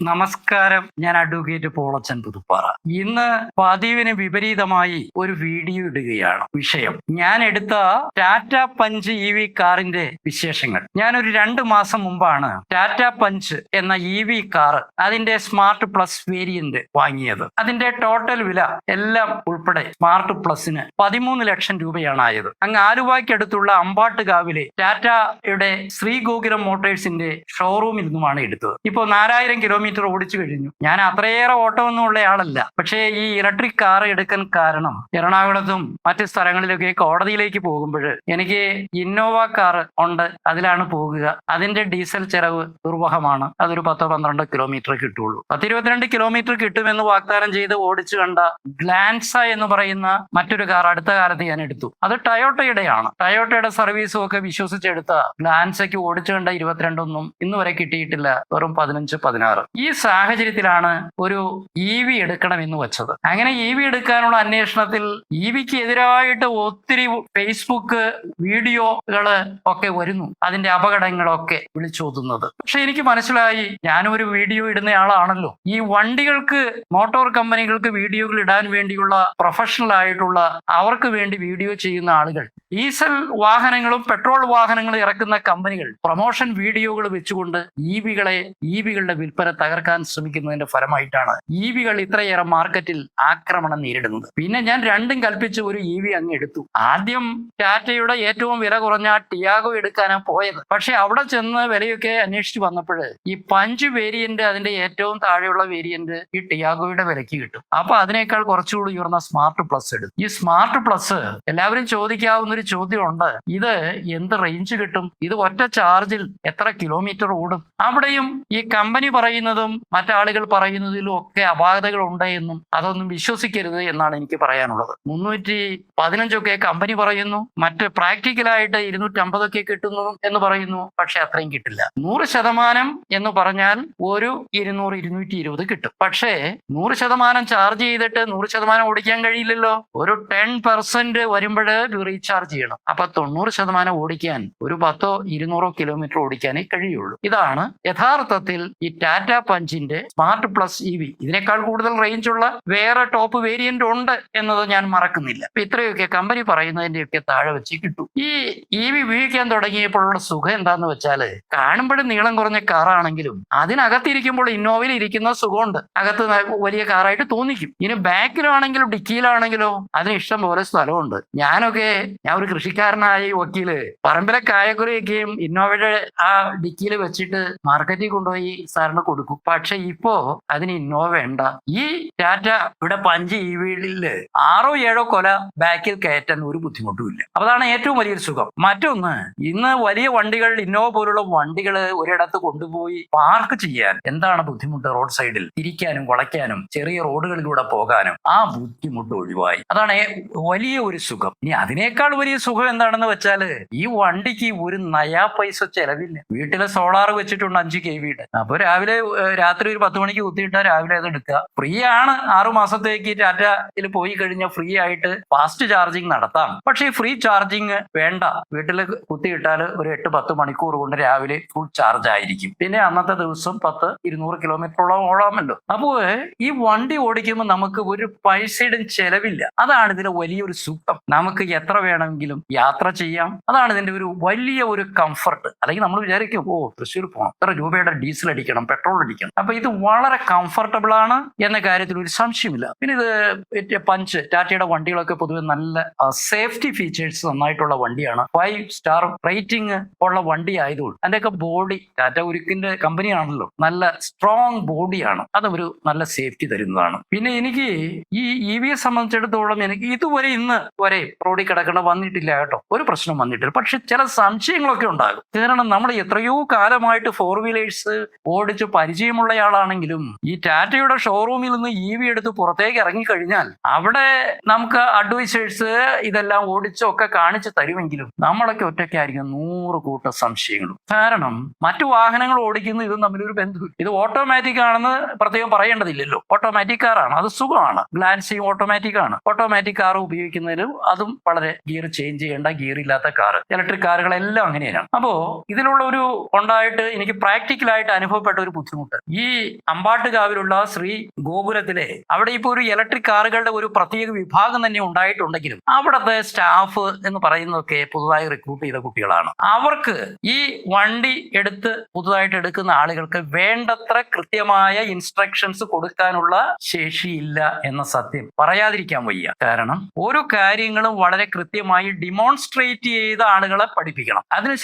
നമസ്കാരം. ഞാൻ അഡ്വക്കേറ്റ് പോളച്ചൻ പുതുപ്പാറ. ഇന്ന് പതിവിന് വിപരീതമായി ഒരു വീഡിയോ ഇടുകയാണ് വിഷയം. ഞാൻ എടുത്ത ടാറ്റ പഞ്ച് ഇ വി കാറിന്റെ വിശേഷങ്ങൾ. ഞാനൊരു രണ്ട് മാസം മുമ്പാണ് ടാറ്റ പഞ്ച് എന്ന ഇ വി കാർ അതിന്റെ സ്മാർട്ട് പ്ലസ് വേരിയന്റ് വാങ്ങിയത്. അതിന്റെ ടോട്ടൽ വില എല്ലാം ഉൾപ്പെടെ സ്മാർട്ട് പ്ലസിന് പതിമൂന്ന് ലക്ഷം രൂപയാണ് ആയത്. അങ്ങ് ആലുവായ്ക്കടുത്തുള്ള അമ്പാട്ടുകാവിലെ ടാറ്റയുടെ ശ്രീഗോകുലം മോട്ടേഴ്സിന്റെ ഷോറൂമിൽ നിന്നുമാണ് എടുത്തത്. ഇപ്പോൾ നാലായിരം കിലോമീറ്റർ ഓടിച്ചു കഴിഞ്ഞു. ഞാൻ അത്രയേറെ ഓട്ടമൊന്നും ഉള്ള ആളല്ല പക്ഷേ ഈ ഇലക്ട്രിക് കാർ എടുക്കാൻ കാരണം എറണാകുളത്തും മറ്റ് സ്ഥലങ്ങളിലൊക്കെ കോടതിയിലേക്ക് പോകുമ്പോൾ എനിക്ക് ഇന്നോവ കാർ ഉണ്ട് അതിലാണ് പോകുക. അതിന്റെ ഡീസൽ ചെലവ് ദുർവഹമാണ് അതൊരു പത്തോ പന്ത്രണ്ടോ കിലോമീറ്റർ കിട്ടുള്ളൂ. പത്തിരുപത്തിരണ്ട് കിലോമീറ്റർ കിട്ടുമെന്ന് വാഗ്ദാനം ചെയ്ത് ഓടിച്ചു കണ്ട ഗ്ലാൻസ എന്ന് പറയുന്ന മറ്റൊരു കാർ അടുത്ത കാലത്ത് ഞാൻ എടുത്തു. അത് ടയോട്ടയുടെയാണ്. ടയോട്ടയുടെ സർവീസും ഒക്കെ വിശ്വസിച്ചെടുത്ത ഗ്ലാൻസയ്ക്ക് ഓടിച്ചു കണ്ട ഇരുപത്തിരണ്ടൊന്നും ഇന്നുവരെ കിട്ടിയിട്ടില്ല. വെറും പതിനഞ്ച് പതിനാറ്. ഈ സാഹചര്യത്തിലാണ് ഒരു ഇ വി എടുക്കണമെന്ന് വെച്ചത്. അങ്ങനെ ഇ വി എടുക്കാനുള്ള അന്വേഷണത്തിൽ ഇ വിക്ക് എതിരായിട്ട് ഒത്തിരി ഫേസ്ബുക്ക് വീഡിയോകൾ ഒക്കെ വരുന്നു. അതിന്റെ അപകടങ്ങളൊക്കെ വിളിച്ചോതുന്നത്. പക്ഷെ എനിക്ക് മനസ്സിലായി ഞാനും ഒരു വീഡിയോ ഇടുന്ന ആളാണല്ലോ ഈ വണ്ടികൾക്ക് മോട്ടോർ കമ്പനികൾക്ക് വീഡിയോകൾ ഇടാൻ വേണ്ടിയുള്ള പ്രൊഫഷണൽ ആയിട്ടുള്ള അവർക്ക് വേണ്ടി വീഡിയോ ചെയ്യുന്ന ആളുകൾ ഡീസൽ വാഹനങ്ങളും പെട്രോൾ വാഹനങ്ങളും ഇറക്കുന്ന കമ്പനികൾ പ്രൊമോഷൻ വീഡിയോകൾ വെച്ചുകൊണ്ട് ഇ വികളെ ഇ വികളുടെ വിൽപ്പന തകർക്കാൻ ശ്രമിക്കുന്നതിന്റെ ഫലമായിട്ടാണ് ഇ വികൾ ഇത്രയേറെ മാർക്കറ്റിൽ ആക്രമണം നേരിടുന്നത്. പിന്നെ ഞാൻ രണ്ടും കൽപ്പിച്ച് ഒരു ഇ വി അങ്ങ് എടുത്തു. ആദ്യം ടാറ്റയുടെ ഏറ്റവും വില കുറഞ്ഞ ടിയാഗോ എടുക്കാനാണ് പോയത്. പക്ഷെ അവിടെ ചെന്ന് വിലയൊക്കെ അന്വേഷിച്ച് വന്നപ്പോൾ ഈ പഞ്ച് വേരിയന്റ് അതിന്റെ ഏറ്റവും താഴെയുള്ള വേരിയന്റ് ഈ ടിയാഗോയുടെ വിലയ്ക്ക് കിട്ടും. അപ്പൊ അതിനേക്കാൾ കുറച്ചുകൂടി ഉയർന്ന സ്മാർട്ട് പ്ലസ് എടുത്തു. ഈ സ്മാർട്ട് പ്ലസ് എല്ലാവരും ചോദിക്കാവുന്ന ഒരു ചോദ്യമുണ്ട്. ഇത് എന്ത് റേഞ്ച് കിട്ടും? ഇത് ഒറ്റ ചാർജിൽ എത്ര കിലോമീറ്റർ ഓടും? അവിടെയും ഈ കമ്പനി പറയുന്നതും മറ്റാളുകൾ പറയുന്നതിലും ഒക്കെ അപാകതകൾ ഉണ്ട് എന്നും അതൊന്നും വിശ്വസിക്കരുത് എന്നാണ് എനിക്ക് പറയാനുള്ളത്. മുന്നൂറ്റി പതിനഞ്ചൊക്കെ കമ്പനി പറയുന്നു മറ്റ് പ്രാക്ടിക്കലായിട്ട് ഇരുന്നൂറ്റമ്പതൊക്കെ കിട്ടുന്നു എന്ന് പറയുന്നു പക്ഷെ അത്രയും കിട്ടില്ല. നൂറ് ശതമാനം എന്ന് പറഞ്ഞാൽ ഒരു ഇരുന്നൂറ് ഇരുന്നൂറ്റി ഇരുപത് കിട്ടും. പക്ഷേ നൂറ് ശതമാനം ചാർജ് ചെയ്തിട്ട് നൂറ് ശതമാനം ഓടിക്കാൻ കഴിയില്ലല്ലോ. ഒരു ടെൻ പെർസെന്റ് വരുമ്പോൾ റീചാർജ് ചെയ്യണം. അപ്പൊ തൊണ്ണൂറ് ശതമാനം ഓടിക്കാൻ ഒരു പത്തോ ഇരുന്നൂറോ കിലോമീറ്റർ ഓടിക്കാനേ കഴിയുള്ളൂ. ഇതാണ് യഥാർത്ഥത്തിൽ ഈ ടാറ്റ പഞ്ചിന്റെ സ്മാർട്ട് പ്ലസ് ഇ വി. ഇതിനേക്കാൾ കൂടുതൽ റേഞ്ച് ഉള്ള വേറെ ടോപ്പ് വേരിയന്റ് ഉണ്ട് എന്നത് ഞാൻ മറക്കുന്നില്ല. ഇത്രയൊക്കെ കമ്പനി പറയുന്നതിന്റെയൊക്കെ താഴെ വെച്ച് കിട്ടും. ഈ ഇ വി ഉപയോഗിക്കാൻ തുടങ്ങിയപ്പോഴുള്ള സുഖം എന്താന്ന് വെച്ചാൽ കാണുമ്പോഴും നീളം കുറഞ്ഞ കാറാണെങ്കിലും അതിനകത്തിരിക്കുമ്പോൾ ഇന്നോവയിൽ ഇരിക്കുന്ന സുഖമുണ്ട്. അകത്ത് വലിയ കാറായിട്ട് തോന്നിക്കും. ഇനി ബാക്കിലാണെങ്കിലും ഡിക്കിയിലാണെങ്കിലോ അതിന് ഇഷ്ടം പോലെ സ്ഥലമുണ്ട്. ഞാനൊക്കെ ഞാൻ ഒരു കൃഷിക്കാരനായി വക്കീൽ. പറമ്പിലെ കായക്കുറിയൊക്കെയും ഇന്നോവയുടെ ആ ഡിക്കിയിൽ വെച്ചിട്ട് മാർക്കറ്റിൽ കൊണ്ടുപോയി സാറിന് കൊടുക്കും. പക്ഷെ ഇപ്പോ അതിന് ഇന്നോവ വേണ്ട. ഈ ടാറ്റ ഇവിടെ പഞ്ച് ഈ വീടിൽ ആറോ ഏഴോ കൊല ബാക്കിൽ കയറ്റാൻ ഒരു ബുദ്ധിമുട്ടും ഇല്ല. അപ്പൊ അതാണ് ഏറ്റവും വലിയൊരു സുഖം. മറ്റൊന്ന് ഇന്ന് വലിയ വണ്ടികൾ ഇന്നോവ പോലുള്ള വണ്ടികൾ ഒരിടത്ത് കൊണ്ടുപോയി പാർക്ക് ചെയ്യാൻ എന്താണ് ബുദ്ധിമുട്ട് റോഡ് സൈഡിൽ? തിരിക്കാനും വളയ്ക്കാനും ചെറിയ റോഡുകളിലൂടെ പോകാനും. ആ ബുദ്ധിമുട്ട് ഒഴിവായി. അതാണ് വലിയ ഒരു സുഖം. ഇനി അതിനേക്കാൾ വലിയ സുഖം എന്താണെന്ന് വെച്ചാൽ ഈ വണ്ടിക്ക് ഒരു നയാ പൈസ ചെലവില്ല. വീട്ടിലെ സോളാർ വെച്ചിട്ടുണ്ട് അഞ്ച് കെ വിയുടെ അപ്പൊ രാവിലെ രാത്രി ഒരു പത്ത് മണിക്ക് കുത്തിയിട്ടാൽ രാവിലെ അത് എടുക്കുക. ഫ്രീ ആണ്. ആറു മാസത്തേക്ക് ടാറ്റയിൽ പോയി കഴിഞ്ഞാൽ ഫ്രീ ആയിട്ട് ഫാസ്റ്റ് ചാർജിങ് നടത്താം. പക്ഷേ ഫ്രീ ചാർജിങ് വേണ്ട. വീട്ടിൽ കുത്തിയിട്ടാൽ ഒരു എട്ട് പത്ത് മണിക്കൂർ കൊണ്ട് രാവിലെ ഫുൾ ചാർജ് ആയിരിക്കും. പിന്നെ അന്നത്തെ ദിവസം പത്ത് ഇരുന്നൂറ് കിലോമീറ്ററോളം ഓടാമല്ലോ അപ്പോ ഈ വണ്ടി ഓടിക്കുമ്പോൾ നമുക്ക് ഒരു പൈസയുടെ ചെലവില്ല. അതാണ് ഇതിലെ വലിയൊരു സുഖം. നമുക്ക് എത്ര വേണമെങ്കിലും യാത്ര ചെയ്യാം. അതാണ് ഇതിന്റെ ഒരു വലിയ ഒരു കംഫർട്ട് അല്ലെങ്കിൽ നമ്മൾ വിചാരിക്കും ഓ തൃശ്ശൂർ പോകണം എത്ര രൂപയുടെ ഡീസൽ അടിക്കണം പെട്രോൾ അടിക്കണം അപ്പൊ ഇത് വളരെ കംഫർട്ടബിൾ ആണ് എന്ന കാര്യത്തിൽ ഒരു സംശയമില്ല. പിന്നെ ഇത് പഞ്ച് ടാറ്റയുടെ വണ്ടികളൊക്കെ പൊതുവെ നല്ല സേഫ്റ്റി ഫീച്ചേഴ്സ് നന്നായിട്ടുള്ള വണ്ടിയാണ്. ഫൈവ് സ്റ്റാർ റേറ്റിംഗ് ഉള്ള വണ്ടി ആയതുകൊണ്ട് അതിന്റെയൊക്കെ ബോഡി ടാറ്റ ഉരുക്കിന്റെ കമ്പനിയാണല്ലോ നല്ല സ്ട്രോങ് ബോഡിയാണ് അത് ഒരു നല്ല സേഫ്റ്റി തരുന്നതാണ്. പിന്നെ എനിക്ക് ഈ ഇ വിയെ സംബന്ധിച്ചിടത്തോളം എനിക്ക് ഇതുവരെ ഇന്ന് വരെ റോഡിൽ കിടക്കണ വന്നിട്ടില്ല കേട്ടോ. ഒരു പ്രശ്നം വന്നിട്ടില്ല. പക്ഷെ ചില സംശയങ്ങളൊക്കെ ഉണ്ടാകും. കാരണം നമ്മൾ എത്രയോ കാലമായിട്ട് ഫോർ വീലേഴ്സ് ഓടിച്ച് പരിചയമുള്ളയാളാണെങ്കിലും ഈ ടാറ്റയുടെ ഷോറൂമിൽ നിന്ന് ഇ വി എടുത്ത് പുറത്തേക്ക് ഇറങ്ങിക്കഴിഞ്ഞാൽ അവിടെ നമുക്ക് അഡ്വൈസേഴ്സ് ഇതെല്ലാം ഓടിച്ചൊക്കെ കാണിച്ചു തരുമെങ്കിലും നമ്മളൊക്കെ ഒറ്റയ്ക്കായിരിക്കും നൂറ് കൂട്ട സംശയങ്ങളും. കാരണം മറ്റു വാഹനങ്ങൾ ഓടിക്കുന്ന ഇതും തമ്മിലൊരു ബന്ധു ഇത് ഓട്ടോമാറ്റിക് ആണെന്ന് പ്രത്യേകം പറയേണ്ടതില്ലല്ലോ. ഓട്ടോമാറ്റിക് കാറാണ് അത് സുഖമാണ്. ഗ്ലാൻസിങ് ഓട്ടോമാറ്റിക് ആണ്. ഓട്ടോമാറ്റിക് കാർ ഉപയോഗിക്കുന്നതിലും അതും വളരെ ഗിയർ ചേഞ്ച് ചെയ്യേണ്ട ഗിയർ ഇല്ലാത്ത കാർ ഇലക്ട്രിക് കാറുകളെല്ലാം അങ്ങനെയാണ്. അപ്പോൾ ഇതിലുള്ള ഒരു ഉണ്ടായിട്ട് എനിക്ക് പ്രാക്ടിക്കലായിട്ട് അനുഭവപ്പെട്ട ഒരു ബുദ്ധിമുട്ട് ബുദ്ധിമുട്ട്. ഈ അമ്പാട്ടുകാവിലുള്ള ശ്രീ ഗോപുരത്തിലെ അവിടെ ഇപ്പോൾ ഒരു ഇലക്ട്രിക് കാറുകളുടെ ഒരു പ്രത്യേക വിഭാഗം തന്നെ ഉണ്ടായിട്ടുണ്ടെങ്കിലും അവിടുത്തെ സ്റ്റാഫ് എന്ന് പറയുന്നതൊക്കെ പുതുതായി റിക്രൂട്ട് ചെയ്ത കുട്ടികളാണ്. അവർക്ക് ഈ വണ്ടി എടുത്ത് പുതുതായിട്ട് എടുക്കുന്ന ആളുകൾക്ക് വേണ്ടത്ര കൃത്യമായ ഇൻസ്ട്രക്ഷൻസ് കൊടുക്കാനുള്ള ശേഷിയില്ല എന്ന സത്യം പറയാതിരിക്കാൻ വയ്യ. കാരണം ഓരോ കാര്യങ്ങളും വളരെ കൃത്യമായി ഡിമോൺസ്ട്രേറ്റ് ചെയ്ത ആളുകളെ പഠിപ്പിക്കണം. അതിന്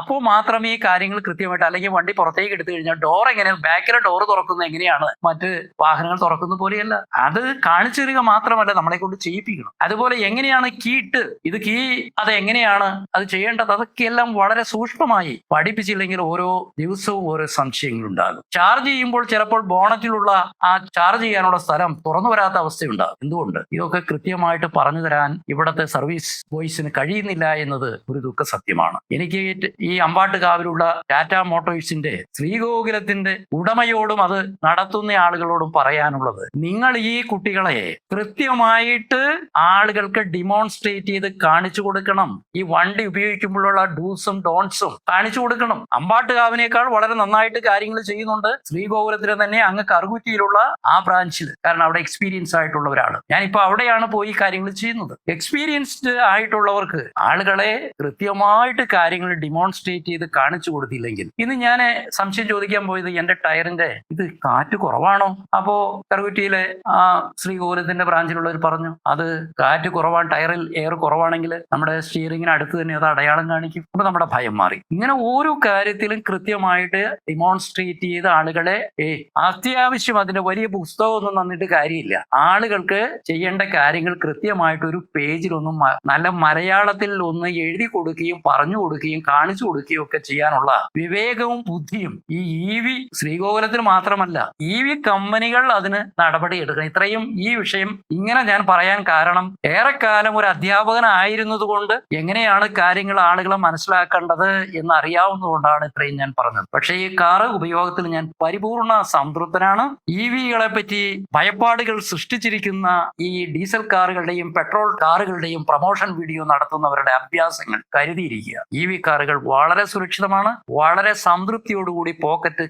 അപ്പോൾ മാത്രമേ കാര്യങ്ങൾ കൃത്യമായിട്ട് അല്ലെങ്കിൽ വണ്ടി പുറത്തേക്ക് എടുത്തു കഴിഞ്ഞാൽ ഡോർ എങ്ങനെ ബാക്കിലെ ഡോർ തുറക്കുന്നത് എങ്ങനെയാണ്? മറ്റ് വാഹനങ്ങൾ തുറക്കുന്ന പോലെയല്ല. അത് കാണിച്ചു തരിക മാത്രമല്ല നമ്മളെ കൊണ്ട് ചെയ്യിപ്പിക്കണം. അതുപോലെ എങ്ങനെയാണ് കീ ഇട്ട് ഇത് കീ അത് എങ്ങനെയാണ്? അത് ചെയ്യേണ്ടത്? അതൊക്കെയെല്ലാം വളരെ സൂക്ഷ്മമായി പഠിപ്പിച്ചില്ലെങ്കിൽ ഓരോ ദിവസവും ഓരോ സംശയങ്ങൾ ഉണ്ടാകും. ചാർജ് ചെയ്യുമ്പോൾ ചിലപ്പോൾ ബോണറ്റിലുള്ള ആ ചാർജ് ചെയ്യാനുള്ള സ്ഥലം തുറന്നു വരാത്ത അവസ്ഥയുണ്ടാകും. എന്തുകൊണ്ട്? ഇതൊക്കെ കൃത്യമായിട്ട് പറഞ്ഞു തരാൻ ഇവിടത്തെ സർവീസ് ബോയ്സിന് കഴിയുന്നില്ല എന്നത് ഒരു ദുഃഖ സത്യമാണ്. എനിക്ക് ഈ- അമ്പാട്ട് അമ്പാട്ടുകാവിലുള്ള ടാറ്റ മോട്ടോഴ്സിന്റെ ശ്രീഗോകുലത്തിന്റെ ഉടമയോടും അത് നടത്തുന്ന ആളുകളോടും പറയാനുള്ളത്. നിങ്ങൾ ഈ കുട്ടികളെ കൃത്യമായിട്ട് ആളുകൾക്ക് ഡിമോൺസ്ട്രേറ്റ് ചെയ്ത് കാണിച്ചു കൊടുക്കണം. ഈ വണ്ടി ഉപയോഗിക്കുമ്പോഴുള്ള ഡൂസും ഡോൺസും കാണിച്ചു കൊടുക്കണം. അമ്പാട്ടുകാവിനേക്കാൾ വളരെ നന്നായിട്ട് കാര്യങ്ങൾ ചെയ്യുന്നുണ്ട്. ശ്രീഗോകുലത്തിന് തന്നെ അങ്ങ് കറുകുറ്റിയിലുള്ള ആ ബ്രാഞ്ചിൽ കാരണം അവിടെ എക്സ്പീരിയൻസ് ആയിട്ടുള്ളവരാണ്. ഞാനിപ്പോ അവിടെയാണ് പോയി കാര്യങ്ങൾ ചെയ്യുന്നത്. എക്സ്പീരിയൻസ്ഡ് ആയിട്ടുള്ളവർക്ക് ആളുകളെ കൃത്യമായിട്ട് കാര്യങ്ങൾ ഡിമോൺസ്ട്രേറ്റ് ചെയ്ത് കാണിച്ചു കൊടുത്തില്ലെങ്കിൽ. ഇന്ന് ഞാൻ സംശയം ചോദിക്കാൻ പോയത് എന്റെ ടയറിന്റെ ഇത് കാറ്റ് കുറവാണോ? അപ്പോ കറുകുറ്റിയിലെ ആ ശ്രീകോലത്തിന്റെ ബ്രാഞ്ചിലുള്ളവർ പറഞ്ഞു അത് കാറ്റ് കുറവാണ് ടയറിൽ എയർ കുറവാണെങ്കിൽ നമ്മുടെ സ്റ്റിയറിംഗിന് അടുത്ത് തന്നെ അത് അടയാളം കാണിക്കും. അപ്പൊ നമ്മുടെ ഭയം മാറി. ഇങ്ങനെ ഓരോ കാര്യത്തിലും കൃത്യമായിട്ട് ഡിമോൺസ്ട്രേറ്റ് ചെയ്ത ആളുകളെ ഏ അത്യാവശ്യം അതിന്റെ വലിയ പുസ്തകമൊന്നും നന്നിട്ട് കാര്യമില്ല. ആളുകൾക്ക് ചെയ്യേണ്ട കാര്യങ്ങൾ കൃത്യമായിട്ട് ഒരു പേജിലൊന്നും നല്ല മലയാളത്തിൽ ഒന്ന് എഴുതി കൊടുക്കുകയും പറഞ്ഞു കൊടുക്കുകയും കാണിച്ചു കൊടുക്കുകയും ഒക്കെ ചെയ്യാനുള്ള വിവേകവും ബുദ്ധിയും ഈ ഇ വി ശ്രീഗോകുലത്തിന് മാത്രമല്ല ഈ വി കമ്പനികൾ അതിന് നടപടി എടുക്കണം. ഇത്രയും ഈ വിഷയം ഇങ്ങനെ ഞാൻ പറയാൻ കാരണം ഏറെക്കാലം ഒരു അധ്യാപകനായിരുന്നത് കൊണ്ട് എങ്ങനെയാണ് കാര്യങ്ങൾ ആളുകളെ മനസ്സിലാക്കേണ്ടത് എന്ന് അറിയാവുന്നതുകൊണ്ടാണ് ഇത്രയും ഞാൻ പറഞ്ഞത്. പക്ഷേ ഈ കാറ് ഉപയോഗത്തിൽ ഞാൻ പരിപൂർണ സംതൃപ്തനാണ്. ഇ വികളെ പറ്റി ഭയപ്പാടുകൾ സൃഷ്ടിച്ചിരിക്കുന്ന ഈ ഡീസൽ കാറുകളുടെയും പെട്രോൾ കാറുകളുടെയും പ്രമോഷൻ വീഡിയോ നടത്തുന്നവരുടെ അഭ്യാസങ്ങൾ കരുതിയിരിക്കുക. ഇ വി കാറുകൾ വളരെ സുരക്ഷിതമാണ്. വളരെ സംതൃപ്തിയോടുകൂടി പോക്കറ്റ്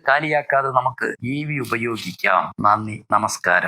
കാലിയാക്കാതെ നമുക്ക് ഇ വി ഉപയോഗിക്കാം. നന്ദി. നമസ്കാരം.